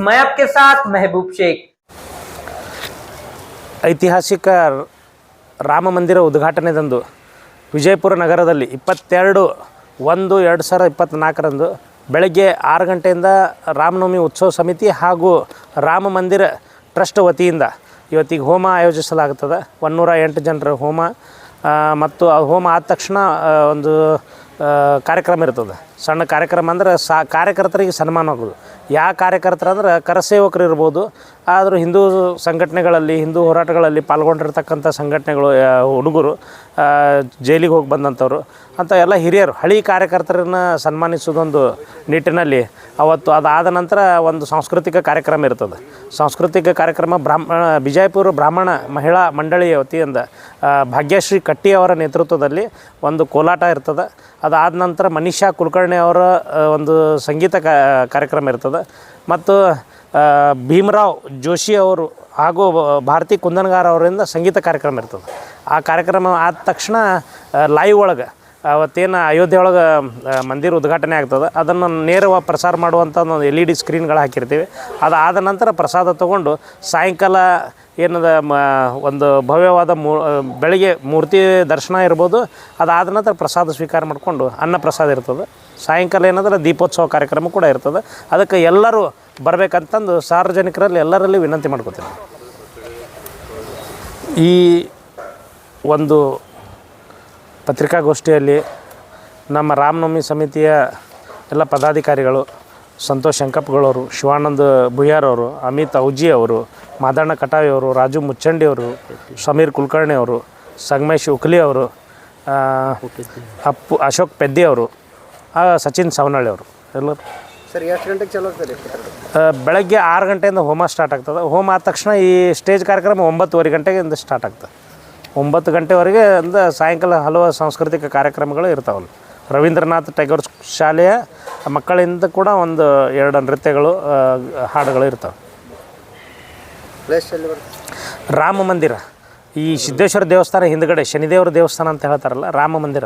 झलक के साथ महबूब शेख ಐತಿಹಾಸಿಕ ರಾಮ ಮಂದಿರ ಉದ್ಘಾಟನೆದಂದು ವಿಜಯಪುರ ನಗರದಲ್ಲಿ ಇಪ್ಪತ್ತೆರಡು ಒಂದು ಎರಡು ಸಾವಿರದ ಇಪ್ಪತ್ತ್ನಾಲ್ಕರಂದು ಬೆಳಗ್ಗೆ ಆರು ಗಂಟೆಯಿಂದ ರಾಮನವಮಿ ಉತ್ಸವ ಸಮಿತಿ ಹಾಗೂ ರಾಮ ಮಂದಿರ ಟ್ರಸ್ಟ್ ವತಿಯಿಂದ ಇವತ್ತಿಗೆ ಹೋಮ ಆಯೋಜಿಸಲಾಗುತ್ತದೆ ಒನ್ನೂರ ಎಂಟು ಜನರ ಹೋಮ ಆ, ಮತ್ತು ಆ ಹೋಮ ಆದ ತಕ್ಷಣ ಆ, ಒಂದು ಆ, ಕಾರ್ಯಕ್ರಮ ಇರ್ತದೆ. ಸಣ್ಣ ಕಾರ್ಯಕ್ರಮ ಅಂದ್ರೆ ಸಾ ಕಾರ್ಯಕರ್ತರಿಗೆ ಸನ್ಮಾನ ಆಗೋದು. ಯಾವ ಕಾರ್ಯಕರ್ತರು ಅಂದ್ರೆ ಕರಸೇವಕರು ಇರ್ಬೋದು ಆದರೂ ಹಿಂದೂ ಸಂಘಟನೆಗಳಲ್ಲಿ, ಹಿಂದೂ ಹೋರಾಟಗಳಲ್ಲಿ ಪಾಲ್ಗೊಂಡಿರ್ತಕ್ಕಂಥ ಸಂಘಟನೆಗಳು ಹುಡುಗರು ಜೈಲಿಗೆ ಹೋಗಿ ಬಂದಂಥವ್ರು ಅಂತ ಎಲ್ಲ ಹಿರಿಯರು, ಹಳಿ ಕಾರ್ಯಕರ್ತರನ್ನ ಸನ್ಮಾನಿಸೋದೊಂದು ನಿಟ್ಟಿನಲ್ಲಿ ಅವತ್ತು ಅದಾದ ನಂತರ ಒಂದು ಸಾಂಸ್ಕೃತಿಕ ಕಾರ್ಯಕ್ರಮ ಇರ್ತದೆ. ಸಾಂಸ್ಕೃತಿಕ ಕಾರ್ಯಕ್ರಮ ಬ್ರಾಹ್ಮಣ ಬಿಜಾಪುರ ಬ್ರಾಹ್ಮಣ ಮಹಿಳಾ ಮಂಡಳಿಯ ವತಿಯಿಂದ ಭಾಗ್ಯಶ್ರೀ ಕಟ್ಟಿ ಅವರ ನೇತೃತ್ವದಲ್ಲಿ ಒಂದು ಕೋಲಾಟ ಇರ್ತದೆ. ಅದಾದ ನಂತರ ಮನೀಷಾ ಕುಲಕರ್ಣಿ ಅವರ ಒಂದು ಸಂಗೀತ ಕಾರ್ಯಕ್ರಮ ಇರ್ತದೆ. ಮತ್ತು ಭೀಮರಾವ್ ಜೋಶಿ ಅವರು ಹಾಗೂ ಭಾರತಿ ಕುಂದನ್ಗಾರ್ ಅವರಿಂದ ಸಂಗೀತ ಕಾರ್ಯಕ್ರಮ ಇರ್ತದೆ. ಆ ಕಾರ್ಯಕ್ರಮ ಆದ ತಕ್ಷಣ ಲೈವ್ ಒಳಗೆ, ಅವತ್ತೇನು ಅಯೋಧ್ಯೆ ಒಳಗೆ ಮಂದಿರ ಉದ್ಘಾಟನೆ ಆಗ್ತದೆ. ಅದನ್ನು ನೇರವಾಗಿ ಪ್ರಸಾರ ಮಾಡುವಂಥ ಒಂದು ಎಲ್ ಇ ಡಿ ಸ್ಕ್ರೀನ್ಗಳು ಹಾಕಿರ್ತೀವಿ. ಅದು ಆದ ನಂತರ ಪ್ರಸಾದ ತೊಗೊಂಡು ಸಾಯಂಕಾಲ ಏನದ, ಮ, ಒಂದು ಭವ್ಯವಾದ ಮೂ ಬೆಳಗ್ಗೆ ಮೂರ್ತಿ ದರ್ಶನ ಇರ್ಬೋದು. ಅದಾದ ನಂತರ ಪ್ರಸಾದ ಸ್ವೀಕಾರ ಮಾಡಿಕೊಂಡು ಅನ್ನ ಪ್ರಸಾದ ಇರ್ತದೆ. ಸಾಯಂಕಾಲ ಏನಂದ್ರೆ ದೀಪೋತ್ಸವ ಕಾರ್ಯಕ್ರಮ ಕೂಡ ಇರ್ತದೆ. ಅದಕ್ಕೆ ಎಲ್ಲರೂ ಬರಬೇಕಂತಂದು ಸಾರ್ವಜನಿಕರಲ್ಲಿ ಎಲ್ಲರಲ್ಲಿ ವಿನಂತಿ ಮಾಡ್ಕೋತೀನಿ. ಈ ಒಂದು ಪತ್ರಿಕಾಗೋಷ್ಠಿಯಲ್ಲಿ ನಮ್ಮ ರಾಮನವಮಿ ಸಮಿತಿಯ ಎಲ್ಲ ಪದಾಧಿಕಾರಿಗಳು ಸಂತೋಷ್ ಶಂಕಪ್ಗಳವರು, ಶಿವಾನಂದ ಬುಯ್ಯಾರ್ ಅವರು ಅಮಿತ್ ಔಜಿ ಅವರು ಮಾದಣ್ಣ ಕಟಾವಿಯವರು ರಾಜು ಮುಚ್ಚಂಡಿ ಅವರು, ಸಮೀರ್ ಕುಲಕರ್ಣಿ ಅವರು, ಸಂಗಮೇಶ್ ಉಕ್ಲಿ ಅವರು ಅಪ್ಪು, ಅಶೋಕ್ ಪೆದ್ದಿ ಅವರು ಆ, ಸಚಿನ್ ಸವನಳ್ಳಿ ಅವರು. ಎಲ್ಲರು. ಸರ್ ಎಷ್ಟು ಗಂಟೆಗೆ ಚಲೋ ಆಗ್ತದೆ? ಬೆಳಗ್ಗೆ ಆರು ಗಂಟೆಯಿಂದ ಹೋಮ ಸ್ಟಾರ್ಟ್ ಆಗ್ತದೆ. ಹೋಮ ಆದ ತಕ್ಷಣ ಈ ಸ್ಟೇಜ್ ಕಾರ್ಯಕ್ರಮ ಒಂಬತ್ತುವರೆ ಗಂಟೆಗಿಂದ ಸ್ಟಾರ್ಟ್ ಆಗ್ತದೆ. ಒಂಬತ್ತು ಗಂಟೆವರೆಗೆ ಅಂದ ಸಾಯಂಕಾಲ ಹಲವು ಸಾಂಸ್ಕೃತಿಕ ಕಾರ್ಯಕ್ರಮಗಳು ಇರ್ತಾವಲ್ಲ. ರವೀಂದ್ರನಾಥ್ ಟ್ಯಾಗೋರ್ ಶಾಲೆಯ ಮಕ್ಕಳಿಂದ ಕೂಡ ಒಂದು ಎರಡು ನೃತ್ಯಗಳು ಹಾಡುಗಳು ಇರ್ತವೆ. ರಾಮ ಮಂದಿರ. ಈ ಸಿದ್ದೇಶ್ವರ ದೇವಸ್ಥಾನ ಹಿಂದ್ಗಡೆ ಶನಿದೇವರ ದೇವಸ್ಥಾನ ಅಂತ ಹೇಳ್ತಾರಲ್ಲ ರಾಮ ಮಂದಿರ.